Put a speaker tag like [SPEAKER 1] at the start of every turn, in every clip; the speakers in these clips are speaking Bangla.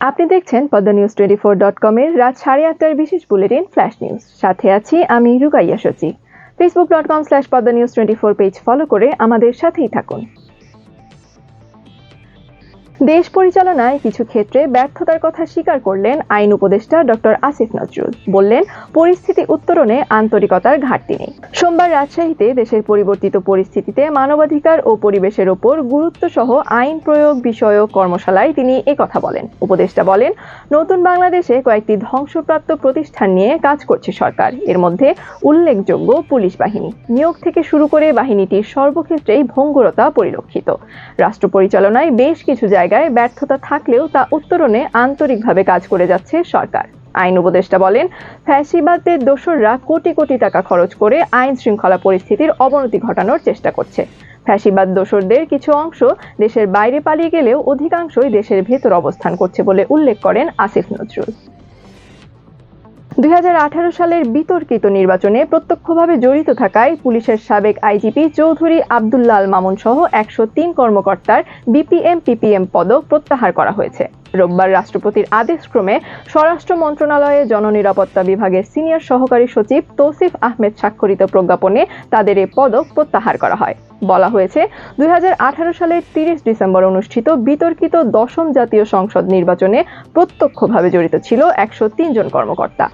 [SPEAKER 1] আপনি দেখছেন Padma news twenty four dot কমের রাত সাড়ে আটটার বিশেষ বুলেটিন ফ্ল্যাশ নিউজ সাথে আছি আমি Rukaiya Sachi Facebook dot com slash Padma news twenty four page follow করে আমাদের সাথেই থাকুন। দেশ পরিচালনায় কিছু ক্ষেত্রে ব্যর্থতার কথা স্বীকার করলেন আইন উপদেষ্টা ডক্টর আসিফ নজরুল। বললেন, পরিস্থিতি উত্তরণে আন্তরিকতার ঘাটতি নেই। সোমবার রাজশাহীতে দেশের পরিবর্তিত পরিস্থিতিতে মানবাধিকার ও পরিবেশের ওপর গুরুত্ব সহ আইন প্রয়োগ বিষয়ক কর্মশালায় তিনি কথা বলেন। উপদেষ্টা বলেন, নতুন বাংলাদেশে কয়েকটি ধ্বংসপ্রাপ্ত প্রতিষ্ঠান নিয়ে কাজ করছে সরকার। এর মধ্যে উল্লেখযোগ্য পুলিশ বাহিনী। নিয়োগ থেকে শুরু করে বাহিনীটির সর্বক্ষেত্রেই ভঙ্গুরতা পরিলক্ষিত। রাষ্ট্র পরিচালনায় বেশ কিছু জায়গায় ব্যর্থতা থাকলেও তা উত্তরণে আন্তরিকভাবে কাজ করে যাচ্ছে সরকার। আইন উপদেষ্টা বলেন ফ্যাসিবাদের দোসররা কোটি কোটি টাকা খরচ করে আইন শৃঙ্খলা পরিস্থিতির অবনতি ঘটানোর চেষ্টা করছে। ফ্যাসিবাদ দোসরদের কিছু অংশ দেশের বাইরে পালিয়ে গেলেও অধিকাংশই দেশের ভেতর অবস্থান করছে বলে উল্লেখ করেন আসিফ নজরুল। দুই হাজার আঠারো সালের বিতর্কিত নির্বাচনে প্রত্যক্ষভাবে জড়িত থাকায় পুলিশের সাবেক আইজিপি চৌধুরী আবদুল্লাহ আল মামুন সহ একশো তিন কর্মকর্তার বিপিএম, পিপিএম পদক প্রত্যাহার করা হয়েছে। রোববার রাষ্ট্রপতির আদেশক্রমে স্বরাষ্ট্র মন্ত্রণালয়ে জননিরাপত্তা বিভাগের সিনিয়র সহকারী সচিব তৌসিফ আহমেদ স্বাক্ষরিত প্রজ্ঞাপনে তাদের এ পদক প্রত্যাহার করা হয়। বলা হয়েছে, দুই হাজার আঠারো সালের তিরিশ ডিসেম্বর অনুষ্ঠিত বিতর্কিত দশম জাতীয় সংসদ নির্বাচনে প্রত্যক্ষভাবে জড়িত ছিল একশো জন কর্মকর্তা।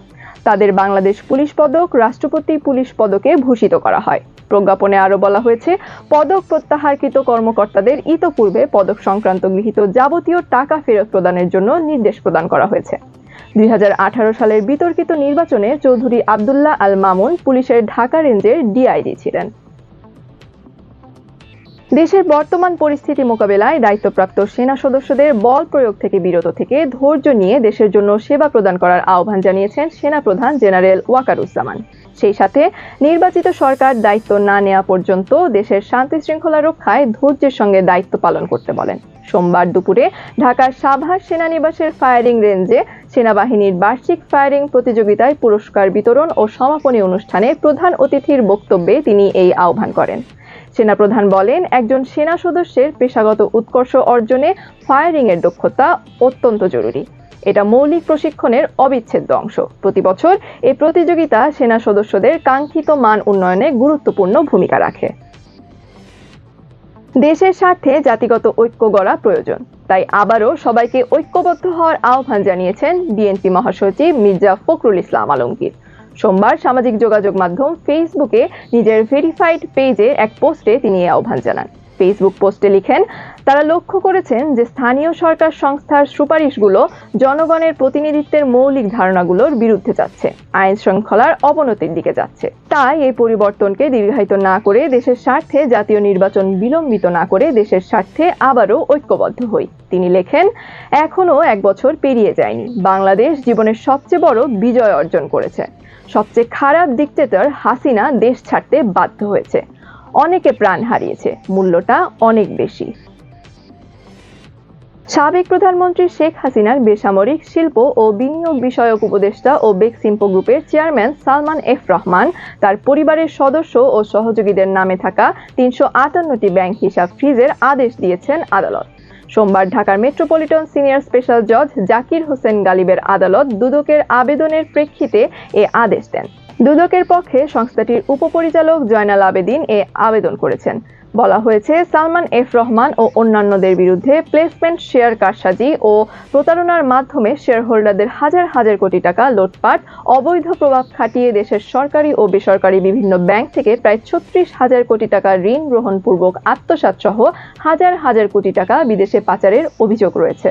[SPEAKER 1] তাদের বাংলাদেশ পুলিশ পদক, রাষ্ট্রপতি পুলিশ পদকে ভূষিত করা হয়। প্রজ্ঞাপনে আরও বলা হয়েছে, পদক প্রত্যাহারকৃত কর্মকর্তাদের ইতপূর্বে পদক সংক্রান্ত গৃহীত যাবতীয় টাকা ফেরত প্রদানের জন্য নির্দেশ প্রদান করা হয়েছে। দুই হাজার আঠারো সালের বিতর্কিত নির্বাচনে চৌধুরী আবদুল্লাহ আল মামুন পুলিশের ঢাকা রেঞ্জের ডিআইডি ছিলেন। দেশের বর্তমান পরিস্থিতি মোকাবেলায় দায়িত্বপ্রাপ্ত সেনা সদস্যদের বল প্রয়োগ থেকে বিরত থেকে ধৈর্য নিয়ে দেশের জন্য সেবা প্রদান করার আহ্বান জানিয়েছেন সেনাপ্রধান জেনারেল ওয়াকারুজ্জামান। সেই সাথে নির্বাচিত সরকার দায়িত্ব না নেওয়া পর্যন্ত দেশের শান্তি শৃঙ্খলা রক্ষায় ধৈর্যের সঙ্গে দায়িত্ব পালন করতে বলেন। সোমবার দুপুরে ঢাকার সাভার সেনানিবাসের ফায়ারিং রেঞ্জে সেনাবাহিনীর বার্ষিক ফায়ারিং প্রতিযোগিতায় পুরস্কার বিতরণ ও সমাপনী অনুষ্ঠানে প্রধান অতিথির বক্তব্যে তিনি এই আহ্বান করেন। সেনাপ্রধান বলেন, একজন সেনা সদস্যের পেশাগত উৎকর্ষ অর্জনে ফায়ারিং এর দক্ষতা অত্যন্ত জরুরি। এটা মৌলিক প্রশিক্ষণের অবিচ্ছেদ্য অংশ। প্রতি বছর এই প্রতিযোগিতা সেনা সদস্যদের কাঙ্ক্ষিত মান উন্নয়নে গুরুত্বপূর্ণ ভূমিকা রাখে। দেশের স্বার্থে জাতিগত ঐক্য গড়া প্রয়োজন। তাই আবারও সবাইকে ঐক্যবদ্ধ হওয়ার আহ্বান জানিয়েছেন বিএনপি মহাসচিব মির্জা ফখরুল ইসলাম আলমগীর। সোমবার সামাজিক যোগাযোগ মাধ্যম ফেসবুকে নিজের ভেরিফাইড পেজে এক পোস্টে তিনি এই আহ্বান জানান। ফেসবুক পোস্টে লিখেন, তারা লক্ষ্য করেছেন যে স্থানীয় সরকার সংস্থার সুপারিশগুলো জনগণের প্রতিনিধিত্বের মৌলিক ধারণাগুলোর বিরুদ্ধে যাচ্ছে, আইন শৃঙ্খলার অবনতির দিকে যাচ্ছে। তাই এই পরিবর্তনকে দীর্ঘায়িত না করে দেশের স্বার্থে জাতীয় নির্বাচন বিলম্বিত না করে দেশের স্বার্থে আবারও ঐক্যবদ্ধ হই। তিনি লেখেন, এখনও এক বছর পেরিয়ে যায়নি। বাংলাদেশ জীবনের সবচেয়ে বড় বিজয় অর্জন করেছে। সবচেয়ে খারাপ ডিকটেটর হাসিনা দেশ ছাড়তে বাধ্য হয়েছে। অনেকে প্রাণ হারিয়েছে, মূল্যটা অনেক বেশি। সাবেক প্রধানমন্ত্রী শেখ হাসিনার বেসামরিক শিল্প ও বিনিয়োগ বিষয়ক উপদেষ্টা ও বেক্সিম্পো গ্রুপের চেয়ারম্যান সালমান এফ রহমান, তার পরিবারের সদস্য ও সহযোগীদের নামে থাকা তিনশো আটান্নটি ব্যাংক হিসাব ফ্রিজের আদেশ দিয়েছেন আদালত। সোমবার ঢাকার মেট্রোপলিটন সিনিয়র স্পেশাল জজ জাকির হোসেন গালিবের আদালত দুদকের আবেদনের প্রেক্ষিতে এ আদেশ দেন। দুদকের পক্ষে সংস্থাটির উপপরিচালক জয়নাল আবেদিন এ আবেদন করেছেন। বলা হয়েছে, সালমান এফ রহমান ও অন্যান্যদের বিরুদ্ধে প্লেসমেন্ট, শেয়ার কারসাজি ও প্রতারণার মাধ্যমে শেয়ার হোল্ডারদের হাজার হাজার কোটি টাকা লোটপাট, অবৈধ প্রভাব খাটিয়ে দেশের সরকারি ও বেসরকারি বিভিন্ন ব্যাংক থেকে প্রায় ছত্রিশ হাজার কোটি টাকা ঋণ গ্রহণপূর্বক আত্মসাৎ সহ হাজার হাজার কোটি টাকা বিদেশে পাচারের অভিযোগ রয়েছে।